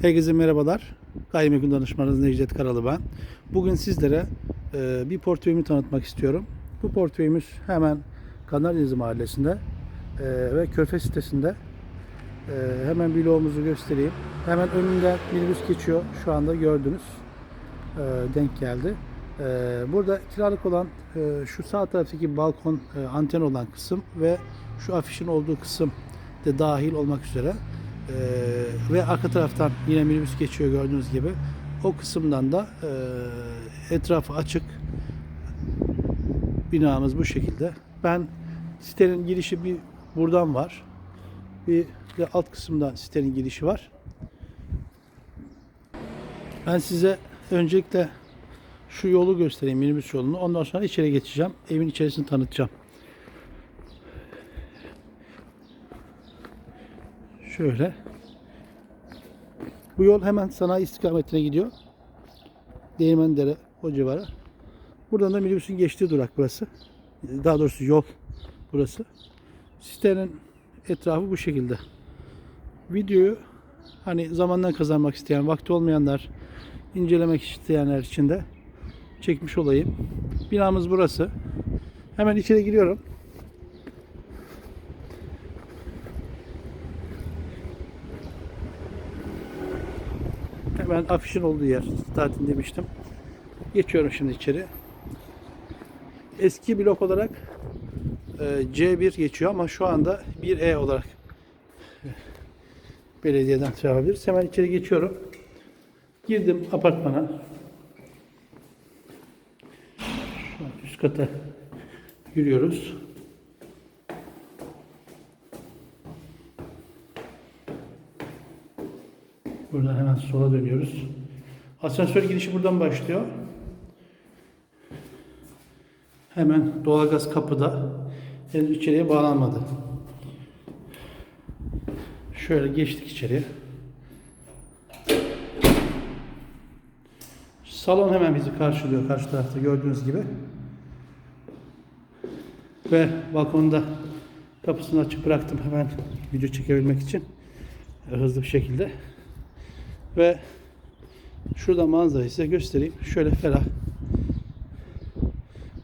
Herkese merhabalar. Gayrimenkul danışmanınız Necdet Karalı ben. Bugün sizlere e, bir portföyümü tanıtmak istiyorum. Bu portföyümüz hemen Kanaryazı Mahallesi'nde e, ve Körfez sitesinde. E, hemen bloğumuzu göstereyim. Hemen önünden minibüs geçiyor. Şu anda gördünüz. E, denk geldi. E, burada kiralık olan e, şu sağ taraftaki balkon e, anten olan kısım ve şu afişin olduğu kısım de dahil olmak üzere ee, ve arka taraftan yine minibüs geçiyor gördüğünüz gibi. O kısımdan da e, etrafı açık. Binamız bu şekilde. Ben sitenin girişi bir buradan var. Bir de alt kısımdan sitenin girişi var. Ben size öncelikle şu yolu göstereyim minibüs yolunu. Ondan sonra içeri geçeceğim. Evin içerisini tanıtacağım. Şöyle. Bu yol hemen sanayi istikametine gidiyor. Değirmendere o civara. Buradan da minibüsün geçtiği durak burası. Daha doğrusu yol burası. Sitenin etrafı bu şekilde. Videoyu hani zamandan kazanmak isteyen, vakti olmayanlar, incelemek isteyenler için de çekmiş olayım. Binamız burası. Hemen içeri giriyorum. Hemen afişin olduğu yer. Zaten demiştim. Geçiyorum şimdi içeri. Eski blok olarak e, C1 geçiyor ama şu anda 1E olarak belediyeden yapabiliriz. Hemen içeri geçiyorum. Girdim apartmana. Şu üst kata yürüyoruz. Buradan hemen sola dönüyoruz. Asansör girişi buradan başlıyor. Hemen doğalgaz kapıda. Henüz içeriye bağlanmadı. Şöyle geçtik içeriye. Salon hemen bizi karşılıyor karşı tarafta gördüğünüz gibi. Ve balkonda kapısını açık bıraktım hemen video çekebilmek için. Hızlı bir şekilde. Ve şurada manzarayı size göstereyim. Şöyle ferah.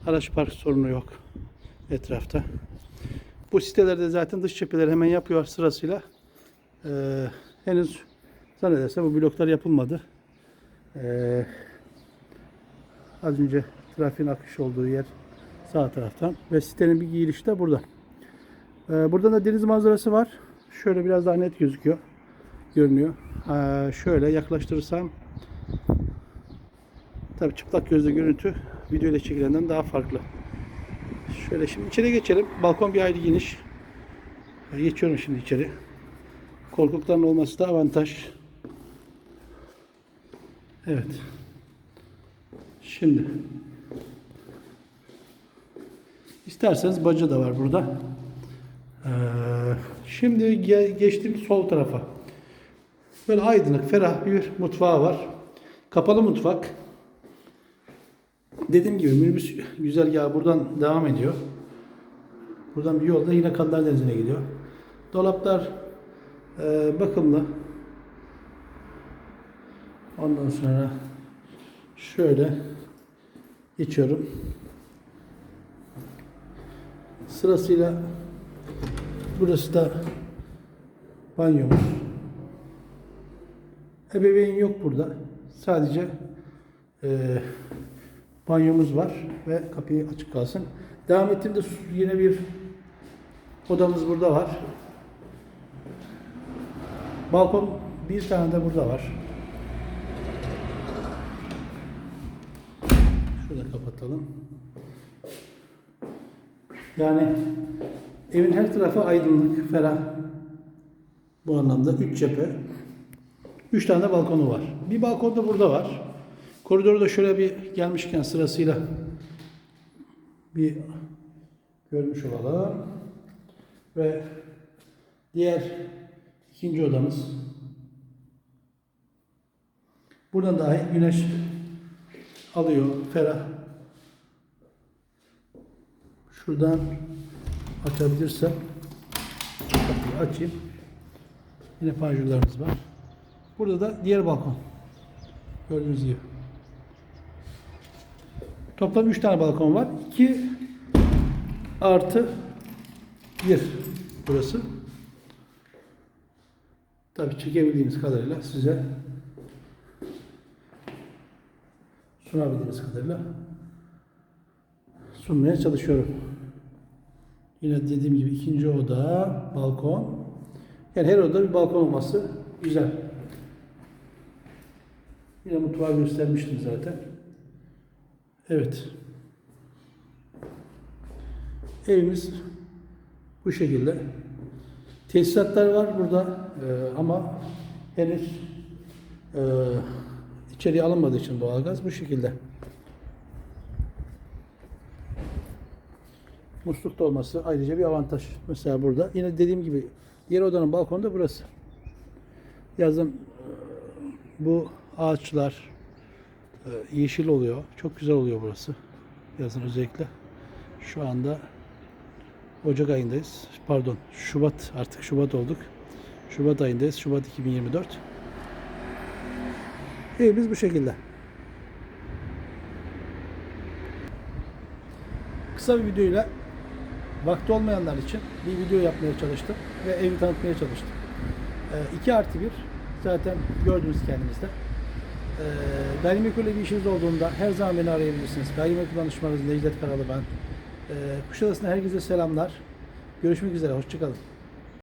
Araç park sorunu yok etrafta. Bu sitelerde zaten dış cepheleri hemen yapıyor sırasıyla. Ee, henüz zannedersem bu bloklar yapılmadı. Ee, az önce trafiğin akış olduğu yer sağ taraftan ve sitenin bir girişi de burada. Ee, buradan da deniz manzarası var. Şöyle biraz daha net gözüküyor. Görünüyor. Ee, şöyle yaklaştırırsam tabi çıplak gözle görüntü video ile çekilenden daha farklı. Şöyle şimdi içeri geçelim. Balkon bir hayli geniş. Geçiyorum şimdi içeri. Korkulukların olması da avantaj. Evet. Şimdi isterseniz baca da var burada. Ee, şimdi ge- geçtim sol tarafa. Böyle aydınlık, ferah bir mutfağı var. Kapalı mutfak. Dediğim gibi minibüs güzergahı buradan devam ediyor. Buradan bir yolda yine Kanlar Denizi'ne gidiyor. Dolaplar e, bakımlı. Ondan sonra şöyle geçiyorum. Sırasıyla burası da banyomuz. Ebeveyn yok burada. Sadece e, banyomuz var ve kapıyı açık kalsın. Devam ettiğimde yine bir odamız burada var. Balkon bir tane de burada var. Şurada kapatalım. Yani evin her tarafı aydınlık, ferah. Bu anlamda üç cephe. Üç tane balkonu var. Bir balkon da burada var. Koridoru da şöyle bir gelmişken sırasıyla bir görmüş olalım. Ve diğer ikinci odamız. Buradan dahi güneş alıyor, ferah. Şuradan açabilirsem kapıyı açayım. Yine panjurlarımız var. Burada da diğer balkon. Gördüğünüz gibi. Toplam 3 tane balkon var. 2 artı 1 burası. Tabii çekebildiğimiz kadarıyla size sunabildiğimiz kadarıyla sunmaya çalışıyorum. Yine dediğim gibi ikinci oda, balkon. Yani her odada bir balkon olması güzel. Yine mutfağı göstermiştim zaten. Evet. Evimiz bu şekilde. Tesisatlar var burada Ee, ama henüz e, içeriye alınmadığı için doğalgaz bu şekilde. Muslukta olması ayrıca bir avantaj. Mesela burada yine dediğim gibi diğer odanın balkonu da burası. Yazın e, bu ağaçlar e, yeşil oluyor. Çok güzel oluyor burası. Yazın özellikle. Şu anda Ocak ayındayız. Pardon, Şubat artık Şubat olduk. Şubat ayındayız. Şubat 2024. Evimiz bu şekilde. Kısa bir videoyla vakti olmayanlar için bir video yapmaya çalıştım ve evi tanıtmaya çalıştım. 2 artı 1 zaten gördünüz kendinizde. Ee, gayrimenkulle bir işiniz olduğunda her zaman beni arayabilirsiniz. Gayrimenkul danışmanınız Necdet Karalı ben. Ee, Kuşadası'na herkese selamlar. Görüşmek üzere, hoşçakalın.